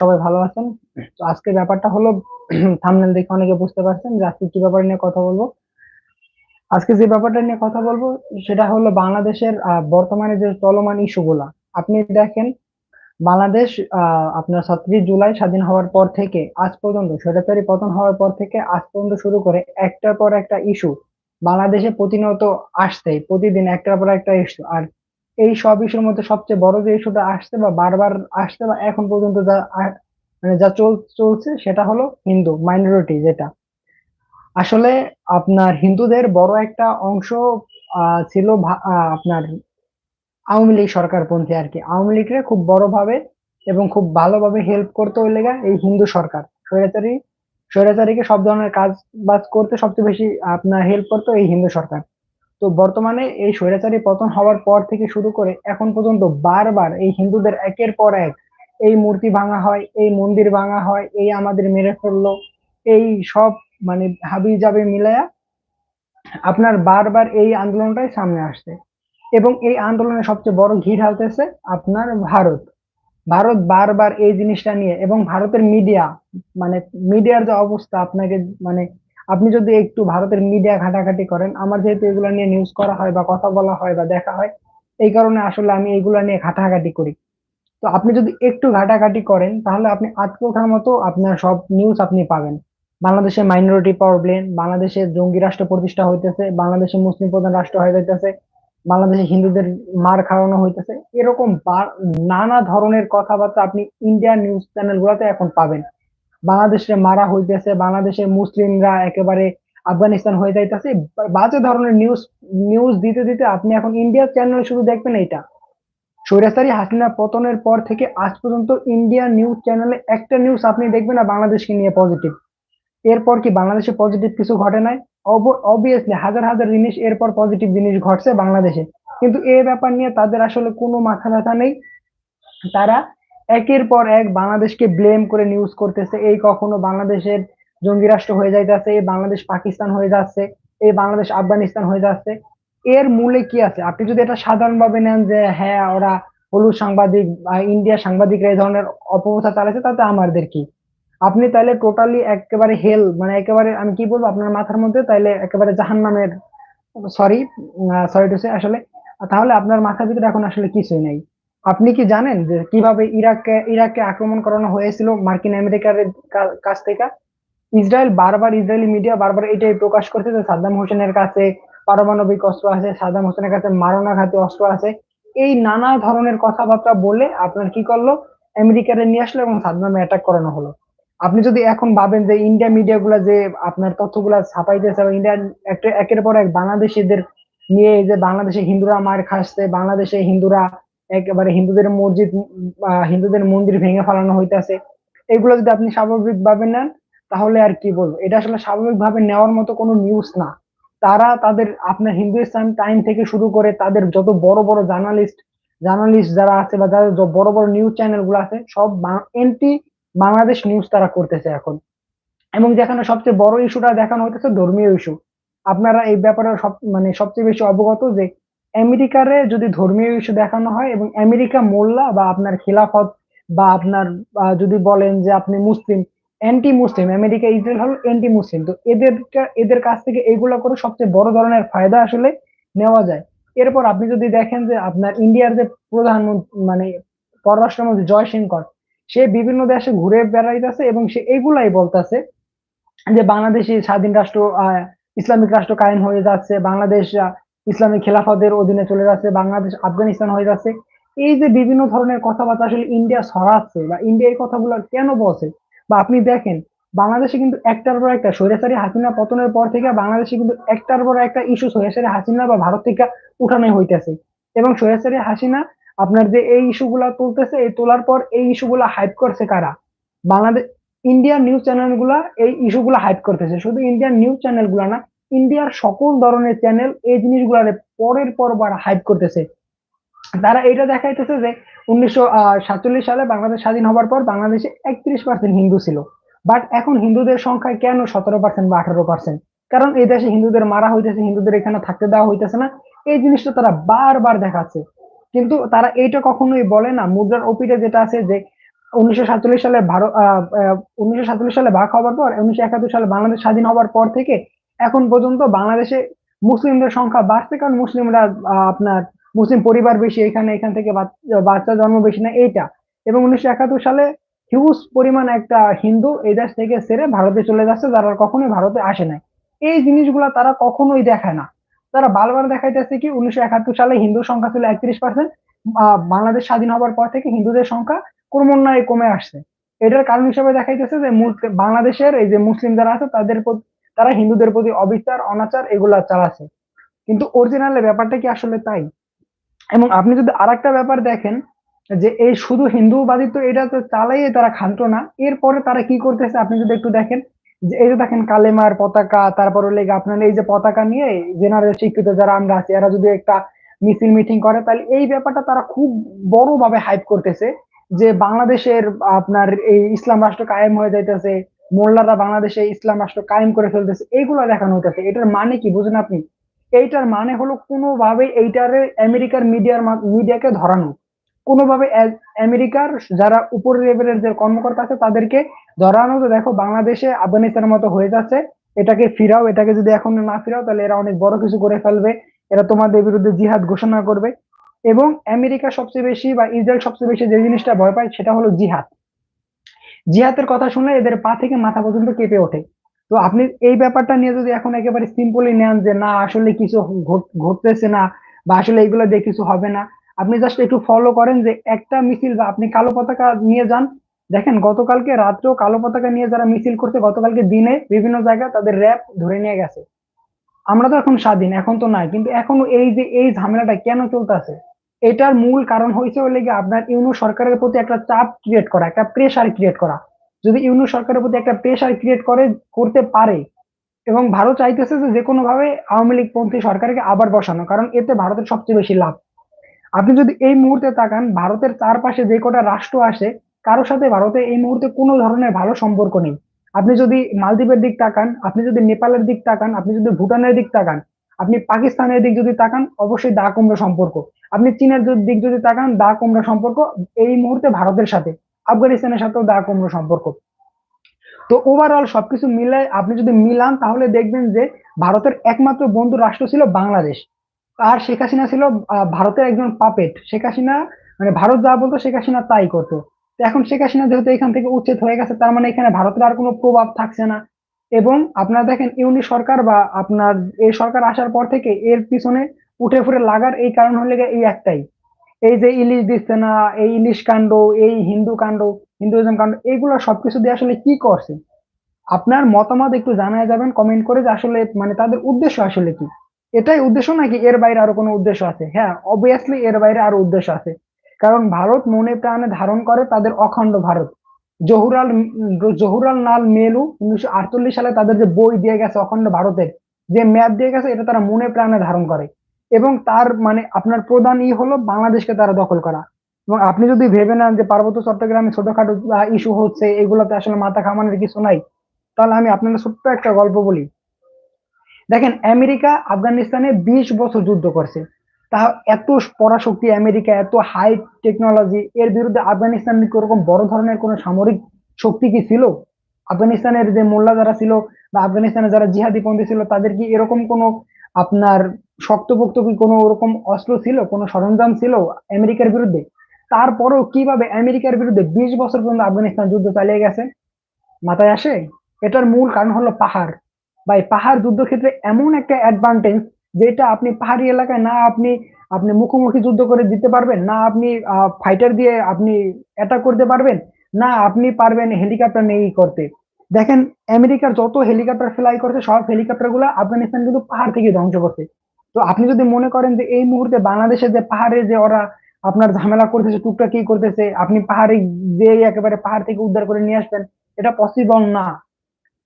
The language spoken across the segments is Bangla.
সবাই ভালো আছেন? তো আজকে ব্যাপারটা হলো থাম্বনেল দেখে অনেকে বুঝতে পারছেন যে আজকে কি ব্যাপার নিয়ে কথা বলব। আজকে যে ব্যাপারটা নিয়ে কথা বলব সেটা হলো বাংলাদেশের বর্তমানে যে চলমান ইস্যুগুলা। আপনি দেখেন বাংলাদেশ আহ, আপনার ছত্রিশ জুলাই স্বাধীন হওয়ার পর থেকে আজ পর্যন্ত স্বৈরাচারী পতন হওয়ার পর থেকে আজ পর্যন্ত শুরু করে একটার পর একটা ইস্যু। বাংলাদেশে প্রতিনিয়ত আসছে প্রতিদিন একটার পর একটা ইস্যু। আর এই সব ইস্যুর মধ্যে সবচেয়ে বড় যে ইস্যুটা আসছে বা বারবার আসছে বা এখন পর্যন্ত যা মানে যা চল, চলছে সেটা হলো হিন্দু মাইনরিটি যেটা। আসলে আপনার হিন্দুদের বড় একটা অংশ ছিল আপনার আওয়ামী লীগ সরকারপন্থী আর কি। আওয়ামী লীগরে খুব বড়ভাবে এবং খুব ভালোভাবে হেল্প করতে ওই লেগা এই হিন্দু সরকার। স্বৈরাচারী, স্বৈরাচারীকে সব ধরনের কাজ বাজ করতে সবচেয়ে বেশি আপনার হেল্প করতো এই হিন্দু সরকার। তো বর্তমানে এই স্বৈরাচারী পতন হওয়ার পর থেকে শুরু করে এখন পর্যন্ত বারবার এই হিন্দুদের একের পর এক এই মূর্তি ভাঙা হয়, এই মন্দির ভাঙা হয়, এই আমাদের মেরে ফেলল, এই সব মানে হাবি জাবি মিলায়া আপনার বারবার এই আন্দোলনটাই সামনে আসছে। এবং এই আন্দোলনে সবচেয়ে বড় ঘি ঢালতেছে আপনার ভারত। ভারত বারবার এই জিনিসটা নিয়ে এবং ভারতের মিডিয়া মানে মিডিয়ার যে অবস্থা আপনাকে মানে আপনি যদি একটু ভারতের মিডিয়া ঘাটাঘাটি করেন, আমার যেহেতু এগুলো নিয়ে নিউজ করা হয় বা কথা বলা হয় বা দেখা হয়, এই কারণে আসলে আমি এইগুলো নিয়ে ঘাটাঘাটি করি। তো আপনি যদি একটু ঘাটাঘাটি করেন, তাহলে আপনি আজকে ওঠার মতো আপনার সব নিউজ আপনি পাবেন। বাংলাদেশে মাইনরিটি প্রবলেম বাংলাদেশে জঙ্গি রাষ্ট্র প্রতিষ্ঠা হইতেছে, বাংলাদেশে মুসলিম প্রধান রাষ্ট্র হয়ে যাইতেছে, বাংলাদেশে হিন্দুদের মার খাওয়ানো হইতেছে, এরকম নানা ধরনের কথাবার্তা আপনি ইন্ডিয়ান নিউজ চ্যানেল গুলাতে এখন পাবেন। বাংলাদেশে মারা হইতেছে, বাংলাদেশের মুসলিমরা একেবারে আফগানিস্তান হয়ে যাইতেছে। বাজে ধরনের নিউজ নিউজ দিতে দিতে আপনি এখন ইন্ডিয়ার চ্যানেল শুধু দেখবেন এটা স্বৈরাচারী হাসিনা পতনের পর থেকে আজ পর্যন্ত ইন্ডিয়ান নিউজ চ্যানেলে একটা নিউজ আপনি দেখবেন না বাংলাদেশকে নিয়ে পজিটিভ এরপর কি বাংলাদেশে পজিটিভ কিছু ঘটে নাই? অবভিয়াসলি হাজার হাজার জিনিস এরপর পজিটিভ জিনিস ঘটছে বাংলাদেশে। কিন্তু এ ব্যাপার নিয়ে তাদের আসলে কোনো মাথা ব্যথা নেই। তারা একের পর এক বাংলাদেশকে ব্লেম করে নিউজ করতেছে। এই কখনো বাংলাদেশের জঙ্গি রাষ্ট্র হয়ে যাইতেছে, এই বাংলাদেশ পাকিস্তান হয়ে যাচ্ছে, এই বাংলাদেশ আফগানিস্তান হয়ে যাচ্ছে। এর মূলে কি আছে? আপনি যদি এটা সাধারণভাবে নেন যে হ্যাঁ ওরা হলুদ সাংবাদিক ইন্ডিয়া সাংবাদিকরা এই ধরনের অপপ্রচার চালাচ্ছে তাতে আমাদের কি? আপনি তাহলে টোটালি একেবারে হেল মানে একেবারে, আমি কি বলব আপনার মাথার মধ্যে? তাইলে একেবারে জাহান্নামের সরি সরি টু সে আসলে, তাহলে আপনার মাথার ভিতরে এখন আসলে কিছুই নেই। আপনি কি জানেন যে কীভাবে ইরাককে ইরাককে আক্রমণ করানো হয়েছিল মার্কিন আমেরিকার কাছ থেকে? ইসরায়েল বারবার ইসরায়েলি মিডিয়া বারবার এটাই প্রকাশ করছে যে সাদ্দাম হোসেনের কাছে পারমাণবিক অস্ত্র আছে, সাদ্দাম হোসেনের কাছে মারণাঘাতী অস্ত্র আছে। এই নানা ধরনের কথাবার্তা বলে আপনার কি করল? আমেরিকারে নিয়ে আসলো এবং সাদ্দামে অ্যাটাক করানো হলো। আপনি যদি এখন ভাবেন যে ইন্ডিয়া মিডিয়া গুলা যে আপনার তথ্যগুলা ছাপাইতেছে বা ইন্ডিয়ান একটা- একের পর এক বাংলাদেশিদের নিয়ে যে বাংলাদেশে হিন্দুরা মার খাচ্ছে, বাংলাদেশে হিন্দুরা একেবারে হিন্দুদের মসজিদ হিন্দুদের মন্দির ভেঙে ফেলানো হইতেছে। এগুলো যদি আপনি স্বাভাবিক ভাবে নেন, তাহলে আর কি বলব? এটা আসলে স্বাভাবিক ভাবে নেওয়ার মতো কোনো নিউজ না। তারা তাদের, আপনার হিন্দুস্তান টাইম থেকে শুরু করে তাদের যত বড় বড় জার্নালিস্ট জার্নালিস্ট যারা আছে বা যাদের বড় বড় নিউজ চ্যানেলগুলো আছে, সব এন্টি বাংলাদেশ নিউজ তারা করতেছে এখন। এবং যেখানে সবচেয়ে বড় ইস্যুটা দেখানো হইতেছে ধর্মীয় ইস্যু আপনারা এই ব্যাপারে সব মানে সবচেয়ে বেশি অবগত যে আমেরিকারে যদি ধর্মীয় ইস্যু দেখানো হয় এবং আমেরিকা মোল্লা বা আপনার খিলাফত বা আপনার যদি বলেন যে আপনি Muslim anti Muslim America, Israel হলো অ্যান্টি মুসলিম তো এদের এদের কাছ থেকে এগুলো করে সবচেয়ে বড় ধরনের ফায়দা আসলে নেওয়া যায়। এরপর আপনি যদি দেখেন যে আপনার ইন্ডিয়ার যে প্রধানমন্ত্রী মানে পররাষ্ট্রমন্ত্রী জয়শঙ্কর, সে বিভিন্ন দেশে ঘুরে বেড়াইতেছে এবং সে এগুলাই বলতেছে যে বাংলাদেশি স্বাধীন রাষ্ট্র ইসলামিক রাষ্ট্র কায়েম হয়ে যাচ্ছে, বাংলাদেশ আহ, ইসলামিক খেলাফতের অধীনে চলে যাচ্ছে বাংলাদেশ আফগানিস্তান হয়ে যাচ্ছে। এই যে বিভিন্ন ধরনের কথাবার্তা আসলে ইন্ডিয়া ছড়াচ্ছে বা ইন্ডিয়া এই কথাগুলো কেন বলছে? বা আপনি দেখেন বাংলাদেশে কিন্তু একটার পর একটা স্বৈরাচারী হাসিনা পতনের পর থেকে বাংলাদেশে কিন্তু একটার পর একটা ইস্যু স্বৈরাচারী হাসিনা বা ভারত থেকে উঠানো হইতেছে। এবং স্বৈরাচারী হাসিনা আপনার যে এই ইস্যুগুলা তুলতেছে এই তোলার পর এই ইস্যুগুলা হাইপ করছে কারা? বাংলাদেশ ইন্ডিয়ান নিউজ চ্যানেলগুলা এই ইস্যুগুলো হাইড করতেছে। শুধু ইন্ডিয়ান নিউজ চ্যানেলগুলা না ইন্ডিয়ার সকল ধরনের চ্যানেল এই জিনিসগুলার পরের পর বার হাইড করতেছে। তারা এটা দেখাইতেছে যে, উনিশশো সাতচল্লিশ সালে বাংলাদেশ স্বাধীন হবার পর বাংলাদেশে একত্রিশ পার্সেন্ট হিন্দু ছিল। বাট এখন হিন্দুদের সংখ্যা কেন সতেরো পার্সেন্ট বা আঠারো পার্সেন্ট কারণ এই দেশে হিন্দুদের মারা হইতেছে, হিন্দুদের এখানে থাকতে দেওয়া হইতেছে না। এই জিনিসটা তারা বারবার দেখাচ্ছে। কিন্তু তারা এইটা কখনোই বলে না। মুদ্রার অপিটে যেটা আছে যে, উনিশশো সাতচল্লিশ সালে ভারত উনিশশো সাতচল্লিশ সালে ভাগ হওয়ার পর, উনিশশো একাত্তর সালে বাংলাদেশ স্বাধীন হওয়ার পর থেকে এখন পর্যন্ত বাংলাদেশে মুসলিমদের সংখ্যা বাড়ছে কারণ মুসলিমরা আপনার মুসলিম পরিবার বেশি, এখানে, এখান থেকে বাচ- বাচ্চা জন্ম বেশি না, এইটা। এবং উনিশশো একাত্তর সালে হিউজ পরিমাণ একটা হিন্দু এই দেশ থেকে সেরে ভারতে চলে যাচ্ছে, যারা কখনোই ভারতে আসে নাই। এই জিনিসগুলা তারা কখনোই দেখায় না। তারা বারবার দেখাইতেছে কি, উনিশশো একাত্তর সালে হিন্দুর সংখ্যা ছিল একত্রিশ পার্সেন্ট বাংলাদেশ স্বাধীন হওয়ার পর থেকে হিন্দুদের সংখ্যা ক্রমান্বয়ে কমে আসছে। এটার কারণ হিসেবে দেখাইতেছে যে বাংলাদেশের এই যে মুসলিম যারা আছে, তাদের তারা হিন্দুদের প্রতি অবিচার, অনাচার এগুলা চালাচ্ছে। কিন্তু অরিজিনালে ব্যাপারটা কি আসলে তাই? এবং আপনি যদি আরেকটা ব্যাপার দেখেন, যে এই শুধু হিন্দুবাদিত্ব এটা তো চালাই তারা খান্ত না, এরপরে তারা কি করতেছে আপনি যদি একটু দেখেন, যে এই যে দেখেন কালেমার পতাকা, তারপর লেগে আপনার এই যে পতাকা নিয়ে জেনারেল শিক্ষিত যারা আমরা আছি, এরা যদি একটা মিছিল মিটিং করে, তাহলে এই ব্যাপারটা তারা খুব বড় ভাবে হাইপ করতেছে, যে বাংলাদেশের আপনার এই ইসলাম রাষ্ট্র কায়েম হয়ে যাইতেছে মোল্লারা বাংলাদেশে ইসলাম রাষ্ট্র কায়েম করে ফেলতেছে এইগুলো দেখানো হইতেছে। এটার মানে কি বুঝেন আপনি? এইটার মানে হলো কোনোভাবে এইটারে আমেরিকার মিডিয়ার মিডিয়াকে ধরানো। কোনোভাবে আমেরিকার যারা উপর লেভেলের যে কর্মকর্তা আছে, তাদেরকে ধরানো যে দেখো বাংলাদেশে আফগানিস্তানের মতো হয়ে যাচ্ছে, এটাকে ফিরাও, এটাকে যদি এখন না ফিরাও, তাহলে এরা অনেক বড় কিছু করে ফেলবে। এরা তোমাদের বিরুদ্ধে জিহাদ ঘোষণা করবে। এবং আমেরিকা সবচেয়ে বেশি বা ইসরায়েল সবচেয়ে বেশি যে জিনিসটা ভয় পায়, সেটা হলো জিহাদ। জিহাদের কথা শুনলে এদের পা থেকে মাথা পর্যন্ত কেঁপে ওঠে। তো আপনি এই ব্যাপারটা নিয়ে যদি এখন একেবারে সিম্পলি নেন যে, না, আসলে কিছু ঘটতেছে না বা আসলে এইগুলো দিয়ে কিছু হবে না। আপনি জাস্ট একটু ফলো করেন যে, একটা মিছিল বা আপনি কালো পতাকা নিয়ে যান। দেখেন, গতকালকে রাত্রেও কালো পতাকা নিয়ে যারা মিছিল করছে, গতকালকে দিনে বিভিন্ন জায়গায় তাদের র্যাপ ধরে নিয়ে গেছে। আমরা তো এখন স্বাধীন, এখন তো নাই। কিন্তু এখনও এই যে, এই ঝামেলাটা কেন চলতেছে? এটার মূল কারণ হয়েছে হলে গিয়ে আপনার ইউনো সরকারের প্রতি একটা চাপ ক্রিয়েট করা, একটা প্রেসার ক্রিয়েট করা। যদি ইউনো সরকারের প্রতি একটা প্রেসার ক্রিয়েট করে, করতে পারে, এবং ভারত চাইতেছে যে যে কোনো ভাবে আওয়ামী লীগ পন্থী সরকারকে আবার বসানো, কারণ এতে ভারতের সবচেয়ে বেশি লাভ। আপনি যদি এই মুহূর্তে তাকান, ভারতের চারপাশে যে কটা রাষ্ট্র আসে কারোর সাথে ভারতে এই মুহূর্তে কোনো ধরনের ভালো সম্পর্ক নেই। আপনি যদি মালদ্বীপের দিক তাকান, আপনি যদি নেপালের দিক তাকান, আপনি যদি ভুটানের দিক তাকান আপনি পাকিস্তানের দিক যদি তাকান, অবশ্যই দা কুমড়ো সম্পর্ক। আপনি চীনের দিক যদি তাকান, দা কুমড়ো সম্পর্ক এই মুহূর্তে ভারতের সাথে। আফগানিস্তানের সাথেও দা কুমড়ো সম্পর্ক। তো ওভারঅল সবকিছু মিলে আপনি যদি মিলান, তাহলে দেখবেন যে ভারতের একমাত্র বন্ধু রাষ্ট্র ছিল বাংলাদেশ। আর শেখ হাসিনা ছিল ভারতের একজন পাপেট। শেখ হাসিনা মানে ভারত যা বলতো, শেখ হাসিনা তাই করতো। এখন শেখ হাসিনা যেহেতু এখান থেকে উচ্ছেদ হয়ে গেছে, তার মানে এখানে ভারতের আর কোনো প্রভাব থাকছে না। এবং আপনারা দেখেন ইউনি সরকার বা আপনার এই সরকার আসার পর থেকে এর পিছনে উঠে ফুটে লাগার এই কারণ হলে এই একটাই। এই যে ইলিশ দিচ্ছে না, এই ইলিশ কাণ্ড, এই হিন্দু কাণ্ড, হিন্দুইজম কাণ্ড এইগুলো সবকিছু দিয়ে আসলে কি করছে? আপনার মতামত একটু জানায় যাবেন কমেন্ট করে যে আসলে মানে তাদের উদ্দেশ্য আসলে কি? এটাই উদ্দেশ্য নাকি এর বাইরে আরও কোনো উদ্দেশ্য আছে? হ্যাঁ অবভিয়াসলি এর বাইরে আরও উদ্দেশ্য আছে। কারণ ভারত মনে প্রাণে ধারণ করে তাদের অখণ্ড ভারত। জহুরাল জহুরাল লাল মেলু উনিশশো আটচল্লিশ সালে তাদের যে বই দিয়ে গেছে অখণ্ড ভারতের, যে ম্যাপ দিয়ে গেছে এটা তারা মনে প্রাণে ধারণ করে। এবং তার মানে আপনার প্রধান ই হলো বাংলাদেশকে তারা দখল করা। এবং আপনি যদি ভেবে নেন যে পার্বত্য চট্টগ্রামে ছোটখাটো ইস্যু হচ্ছে, এগুলোতে আসলে মাথা ঘামানোর কিছু নাই, তাহলে আমি আপনার ছোট্ট একটা গল্প বলি। দেখেন, আমেরিকা আফগানিস্তানে বিশ বছর যুদ্ধ করছে। তা এত পরাশক্তি আমেরিকা, এত হাই টেকনোলজি এর বিরুদ্ধে আফগানিস্তান কি ওরকম বড় ধরনের কোনো সামরিক শক্তি কি ছিল? আফগানিস্তানের যে মোল্লা যারা ছিল বা আফগানিস্তানের যারা জিহাদি পন্থী ছিল, তাদের কি এরকম কোনো আপনার শক্তপোক্ত কি কোনো ওরকম অস্ত্র ছিল, কোনো সরঞ্জাম ছিল আমেরিকার বিরুদ্ধে? তারপরেও কীভাবে আমেরিকার বিরুদ্ধে বিশ বছর পর্যন্ত আফগানিস্তান যুদ্ধ চালিয়ে গেছে? মাথায় আসে? এটার মূল কারণ হলো পাহাড়। বা এই পাহাড় যুদ্ধক্ষেত্রে এমন একটা অ্যাডভান্টেজ যেটা আপনি পাহাড়ি এলাকায় না আপনি আপনি মুখোমুখি যুদ্ধ করে দিতে পারবেন, না আপনি ফাইটার দিয়ে আপনি অ্যাটাক করতে পারবেন, না আপনি পারবেন হেলিকপ্টার নিয়েই করতে। দেখেন আমেরিকার যত হেলিকপ্টার ফ্লাই করছে, সব হেলিকপ্টারগুলো আফগানিস্তান কিন্তু পাহাড় থেকে ধ্বংস করছে। তো আপনি যদি মনে করেন যে এই মুহূর্তে বাংলাদেশে যে পাহাড়ে যে ওরা আপনার ঝামেলা করতেছে টুকটা কি করতেছে, আপনি পাহাড়ে যে একেবারে পাহাড় থেকে উদ্ধার করে নিয়ে আসবেন, এটা পসিবল না।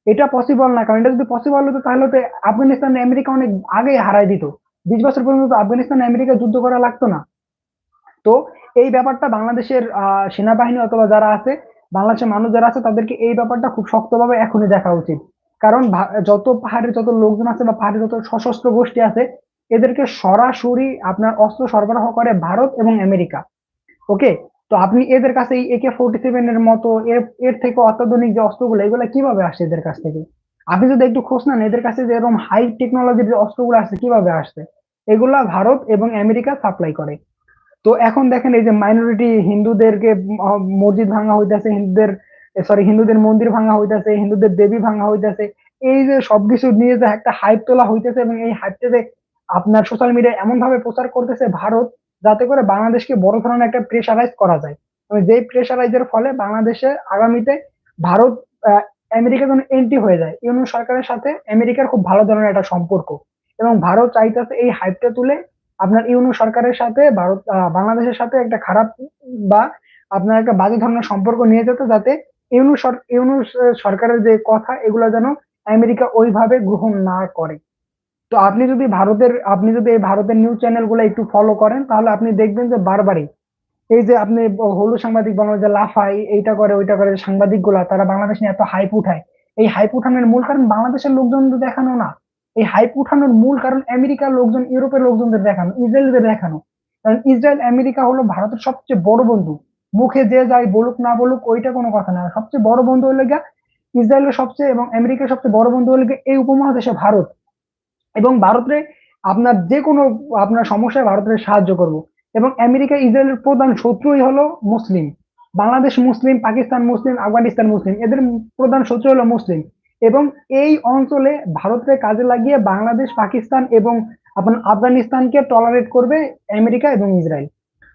এটা পসিবল না, কারণ এটা যদি পসিবল হতো তাহলে তো আফগানিস্তান আমেরিকা অনেক আগে হারাই দিত। বিশ বছর পর্যন্ত আফগানিস্তান আমেরিকা যুদ্ধ করা লাগতো না। তো এই ব্যাপারটা বাংলাদেশের সেনাবাহিনী অথবা যারা আছে, বাংলাদেশের মানুষ যারা আছে, তাদেরকে এই ব্যাপারটা খুব শক্তভাবে এখনই দেখা উচিত। কারণ যত পাহাড়ে যত লোকজন আছে বা পাহাড়ে যত সশস্ত্র গোষ্ঠী আছে, এদেরকে সরাসরি আপনার অস্ত্র সরবরাহ করে ভারত এবং আমেরিকা। ওকে? তো আপনি এদের কাছে এই একে ফোর্টি সেভেন এর মতো, এর থেকে অত্যাধুনিক যে অস্ত্রগুলো, এগুলো কীভাবে আসছে এদের কাছ থেকে? আপনি যদি একটু খোঁজ নেন, এদের কাছে যে এরকম হাই টেকনোলজির যে অস্ত্রগুলো আসছে, কীভাবে আসছে? এগুলা ভারত এবং আমেরিকা সাপ্লাই করে। তো এখন দেখেন এই যে মাইনরিটি হিন্দুদেরকে মসজিদ ভাঙা হইতেছে, হিন্দুদের সরি হিন্দুদের মন্দির ভাঙা হইতেছে, হিন্দুদের দেবী ভাঙা হইতেছে, এই যে সবকিছু নিয়ে যে একটা হাইপ তোলা হইতেছে এবং এই হাইপটা যে আপনার সোশ্যাল মিডিয়া এমন ভাবে প্রচার করতেছে, ভারত যাতে করে বাংলাদেশকে বড় ধরনের একটা প্রেশারাইজ করা যায়। যেই প্রেশারাইজের ফলে বাংলাদেশে আগামীতে ভারত আমেরিকা যেন এন্ট্রি হয়ে যায় ইউনিয়ন সরকারের সাথে আমেরিকার খুব ভালো ধরনের একটা সম্পর্ক। এবং ভারত চাইতেছে এই হাইপটা তুলে আপনার ইউনু সরকারের সাথে, ভারত বাংলাদেশের সাথে একটা খারাপ বা আপনার একটা বাজে ধরনের সম্পর্ক নিয়ে যেত, যাতে ইউনু ইউনু সরকারের যে কথা, এগুলো যেন আমেরিকা ওইভাবে গ্রহণ না করে। তো আপনি যদি ভারতের, আপনি যদি এই ভারতের নিউজ চ্যানেলগুলো একটু ফলো করেন, তাহলে আপনি দেখবেন যে বারবারই এই যে আপনি হলুদ সাংবাদিক বাংলা যে লাফাই এইটা করে, ওইটা করে সাংবাদিকগুলা তারা বাংলাদেশ নিয়ে এত হাইপ উঠায়। এই হাইপ উঠানোর মূল কারণ বাংলাদেশের লোকজন দেখানো না। এই হাইপ উঠানোর মূল কারণ আমেরিকার লোকজন, ইউরোপের লোকজনদের দেখানো, ইসরায়েলদের দেখানো। কারণ ইসরায়েল, আমেরিকা হলো ভারতের সবচেয়ে বড় বন্ধু। মুখে যে যাই বলুক, না বলুক, ওইটা কোনো কথা না। সবচেয়ে বড় বন্ধু হলো গিয়া ইসরায়েলের সবচেয়ে এবং আমেরিকার সবচেয়ে বড় বন্ধু হলো গিয়া এই উপমহাদেশে ভারত। এবং ভারতে আপনার যে কোনো আপনার সমস্যায় ভারতের সাহায্য করব। এবং আমেরিকা, ইসরায়েলের প্রধান শত্রুই হলো মুসলিম। বাংলাদেশ মুসলিম, পাকিস্তান মুসলিম, আফগানিস্তান মুসলিম, এদের প্রধান শত্রু হলো মুসলিম। এবং এই অঞ্চলে ভারতকে কাজে লাগিয়ে বাংলাদেশ, পাকিস্তান এবং আপনার আফগানিস্তানকে টলারেট করবে আমেরিকা এবং ইসরায়েল।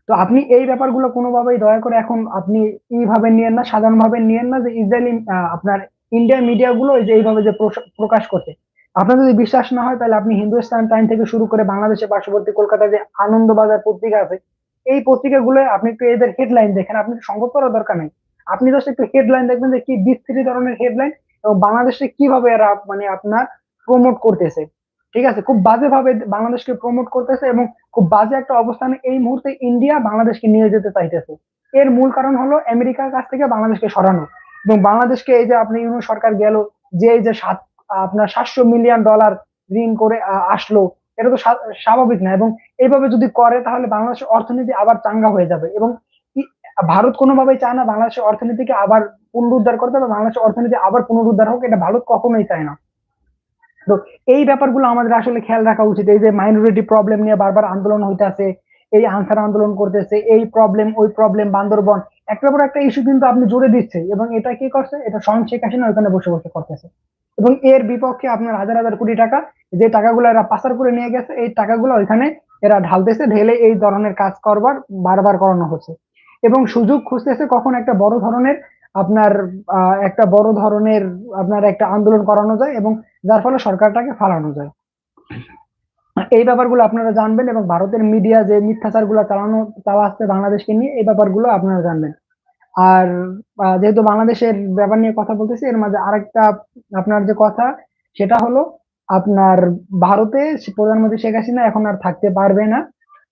তো আপনি এই ব্যাপারগুলো কোনোভাবেই দয়া করে এখন আপনি এইভাবে নিয়েন না, সাধারণভাবে নিয়েন না যে ইসরায়েলি আপনার ইন্ডিয়ান মিডিয়াগুলো যে এইভাবে যে প্রকাশ করছে। আপনার যদি বিশ্বাস না হয়, তাহলে আপনি হিন্দুস্তান টাইম থেকে শুরু করে বাংলাদেশের পার্শ্ববর্তী কলকাতায় যে আনন্দবাজার পত্রিকা আছে, এই পত্রিকাগুলো আপনি একটু এদের হেডলাইন দেখেন। আপনি সংকট করার দরকার নেই। আপনি জাস্ট একটু হেডলাইন দেখবেন যে কি বিস্তৃত ধরনের হেডলাইন এবং বাংলাদেশে কীভাবে এরা মানে আপনার প্রমোট করতেছে। ঠিক আছে? খুব বাজে ভাবে বাংলাদেশকে প্রমোট করতেছে এবং খুব বাজে একটা অবস্থানে এই মুহূর্তে ইন্ডিয়া বাংলাদেশকে নিয়ে যেতে চাইতেছে। এর মূল কারণ হলো আমেরিকার কাছ থেকে বাংলাদেশকে সরানো। এবং বাংলাদেশকে এই যে আপনি সরকার গেল, যে এই যে সাত আপনার সাতশো মিলিয়ন ডলার ঋণ করে আসলো, এটা তো স্বাভাবিক না। এবং এইভাবে যদি করে, তাহলে বাংলাদেশের অর্থনীতি আবার চাঙ্গা হয়ে যাবে। এবং ভারত কোনোভাবেই চায় না বাংলাদেশের অর্থনীতিকে আবার পুনরুদ্ধার করতে হবে, বাংলাদেশের অর্থনীতি আবার পুনরুদ্ধার হোক, এটা ভারত কখনোই চায় না। তো এই ব্যাপারগুলো আমাদের আসলে খেয়াল রাখা উচিত। এই যে মাইনরিটি প্রবলেম নিয়ে বারবার আন্দোলন হইতাছে, এই আনসার আন্দোলন করতেছে, এই প্রবলেম ওই প্রবলেম বান্দরবন, একটার পর একটা ইস্যু কিন্তু আপনি জুড়ে দিচ্ছে। এবং এটা কি করছে? এটা স্বয়ং শেখ হাসিনা ওখানে বসে বসে করতেছে। এবং এর বিপক্ষে আপনার হাজার হাজার কোটি টাকা যে টাকাগুলো এরা পাচার করে নিয়ে গেছে, এই টাকাগুলো ওইখানে এরা ঢালতেছে, ঢেলে এই ধরনের কাজ করবার, বারবার করানো হচ্ছে। এবং সুযোগ খুঁজতেছে কখন একটা বড় ধরনের আপনার একটা বড় ধরনের আপনার একটা আন্দোলন করানো যায় এবং যার ফলে সরকারটাকে ফালানো যায়। এই ব্যাপারগুলো আপনারা জানবেন এবং ভারতের মিডিয়া যে মিথ্যাচারগুলো চালানো, চালাচ্ছে বাংলাদেশকে নিয়ে, এই ব্যাপারগুলো আপনারা জানবেন। আর যেহেতু বাংলাদেশের ব্যাপার নিয়ে কথা বলতেছি, এর মাঝে আরেকটা আপনার যে কথা, সেটা হলো আপনার ভারতে প্রধানমন্ত্রী শেখ হাসিনা এখন আর থাকতে পারবে না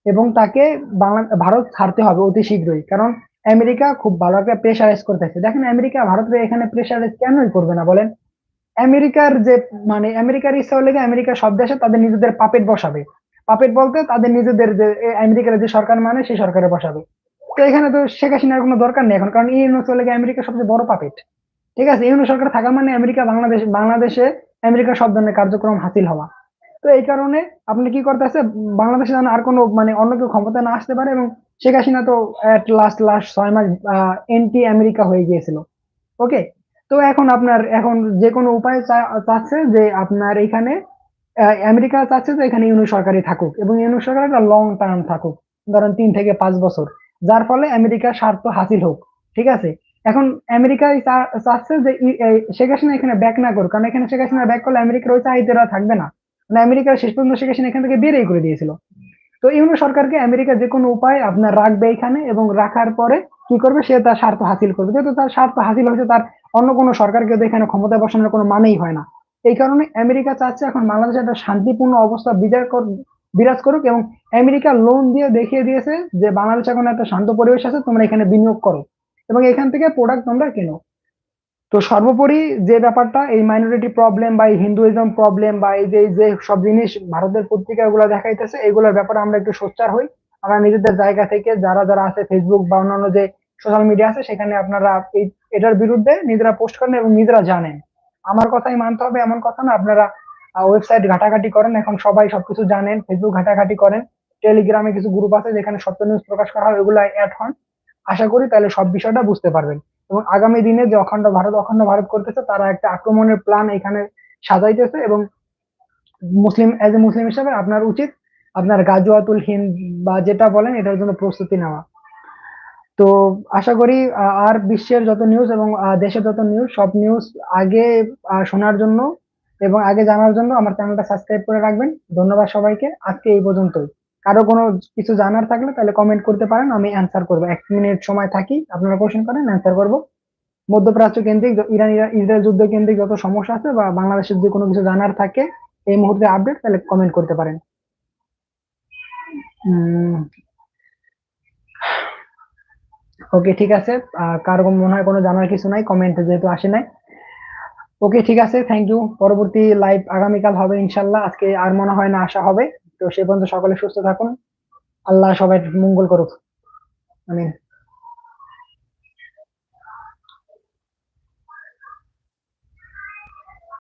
এবং তাকে বাংলা, ভারত ছাড়তে হবে অতি শীঘ্রই। কারণ আমেরিকা খুব ভালো একটা প্রেশারাইজ করতেছে। দেখেন আমেরিকা ভারতের এখানে প্রেশারাইজ কেনই করবে না বলেন? আমেরিকার যে মানে আমেরিকার ইচ্ছা হলে আমেরিকা সব দেশে তাদের নিজেদের পাপেট বসাবে? পাপেট বলতে তাদের নিজেদের যে আমেরিকার যে সরকার মানে সেই সরকারে বসাবে। তো এখানে তো শেখ হাসিনার কোনো দরকার নেই এখন, কারণ ইউনো চলে গিয়ে আমেরিকার সবচেয়ে বড় পাপেট। ঠিক আছে ইউনো সরকার থাকা মানে আমেরিকা, বাংলাদেশ, বাংলাদেশে আমেরিকার সব ধরনের কার্যক্রম হাসিল হওয়া। তো এই কারণে আপনি কি করতেছে বাংলাদেশে যেন আর কোনো মানে অন্য কেউ ক্ষমতা না আসতে পারে এবং শেখ হাসিনা তো এট লাস্ট লাস্ট ছয় মাস এন্টি আমেরিকা হয়ে গিয়েছিল। ওকে তো এখন আপনার, এখন যে কোনো উপায় চাচ্ছে যে আপনার এখানে আমেরিকা চাচ্ছে যে এখানে ইউনিট সরকারই থাকুক এবং ইউনিট সরকার একটা লং টার্ম থাকুক। ধরেন তিন থেকে পাঁচ বছর। যার ফলে আমেরিকার স্বার্থ হাসিল হোক, ঠিক আছে? এখন আমেরিকায় চা- চাচ্ছে যে শেখ হাসিনা এখানে ব্যাক না করুক, কারণ এখানে শেখ হাসিনা ব্যাক করলে আমেরিকার ওই চাহিদারা থাকবে না। মানে আমেরিকার শেষ পর্যন্ত শেখ হাসিনা এখান থেকে বেরিয়ে করে দিয়েছিল। তো ইউনো সরকারকে আমেরিকা যে কোনো উপায় আপনার রাখবে এখানে এবং রাখার পরে কি করবে? সে তার স্বার্থ হাসিল করবে। যেহেতু তার স্বার্থ হাসিল হয়েছে, তার অন্য কোনো সরকারকে এখানে ক্ষমতায় বসানোর কোনো মানেই হয় না। এই কারণে আমেরিকা চাচ্ছে এখন বাংলাদেশে একটা শান্তিপূর্ণ অবস্থা কর- বিরাজ করুক এবং আমেরিকা লোন দিয়ে দেখিয়ে দিয়েছে যে বাংলাদেশ এখন একটা শান্ত পরিবেশ আছে, তোমরা এখানে বিনিয়োগ করো এবং এখান থেকে প্রোডাক্ট তোমরা কেনো। তো সর্বোপরি যে ব্যাপারটা, এই মাইনরিটি প্রবলেম বা এই হিন্দুইজম প্রবলেম বা এই যে যে সব জিনিস ভারতের পত্রিকা পত্রিকাগুলো দেখাইতেছে, এগুলোর ব্যাপারে আমরা একটু সোচ্চার হই। আমরা নিজেদের জায়গা থেকে যারা যারা আছে ফেসবুক বা অন্যান্য যে সোশ্যাল মিডিয়া আছে, সেখানে আপনারা এটার বিরুদ্ধে নিজেরা পোস্ট করেন এবং নিজেরা জানেন। আমার কথাই মানতে হবে, এমন কথা না, আপনারা ওয়েবসাইট ঘাটাঘাটি করেন, এখন সবাই সবকিছু জানেন ফেসবুক ঘাটাঘাটি করেন টেলিগ্রামে কিছু গ্রুপ আছে যেখানে সত্য নিউজ প্রকাশ করা হয় ওগুলো অ্যাড হন। আশা করি তাহলে সব বিষয়টা বুঝতে পারবেন। এবং আগামী দিনে যে অখণ্ড ভারত অখণ্ড ভারত করতেছে, তারা একটা আক্রমণের প্ল্যান এখানে সাজাইতেছে এবং মুসলিম এজ এ মুসলিম হিসেবে আপনার উচিত আপনার গাজুয়াতুল হিন্দ বা যেটা বলেন, এটার জন্য প্রস্তুতি নেওয়া। তো আশা করি আর বিশ্বের যত নিউজ এবং দেশের যত নিউজ সব নিউজ আগে শোনার জন্য এবং আগে জানার জন্য আমার চ্যানেলটা সাবস্ক্রাইব করে রাখবেন। ধন্যবাদ সবাইকে। আজকে এই পর্যন্তই। কারও কোনো কিছু জানার থাকলে তাহলে কমেন্ট করতে পারেন, আমি অ্যান্সার করব। এক মিনিট সময় থাকি, আপনারা কোশ্চেন করেন অ্যান্সার করব। মধ্যপ্রাচ্য কেন্দ্রিক ইরান, ইরা- ইসরায়েল যুদ্ধ কেন্দ্রিক যত সমস্যা আছে বা বাংলাদেশের যদি কোনো কিছু জানার থাকে, এই মুহূর্তে আপডেট তাহলে কমেন্ট করতে পারেন। ওকে ঠিক আছে। কারও মনে হয় কোনো জানার কিছু নাই কমেন্টে যেহেতু আসে নাই। ওকে ঠিক আছে থ্যাংক ইউ পরবর্তী লাইভ আগামীকাল হবে ইনশাল্লাহ আজকে আর মনে হয় না আসা হবে। তো সে পর্যন্ত সকলে সুস্থ থাকুন। আল্লাহ সবাই মঙ্গল করুক। আমিন।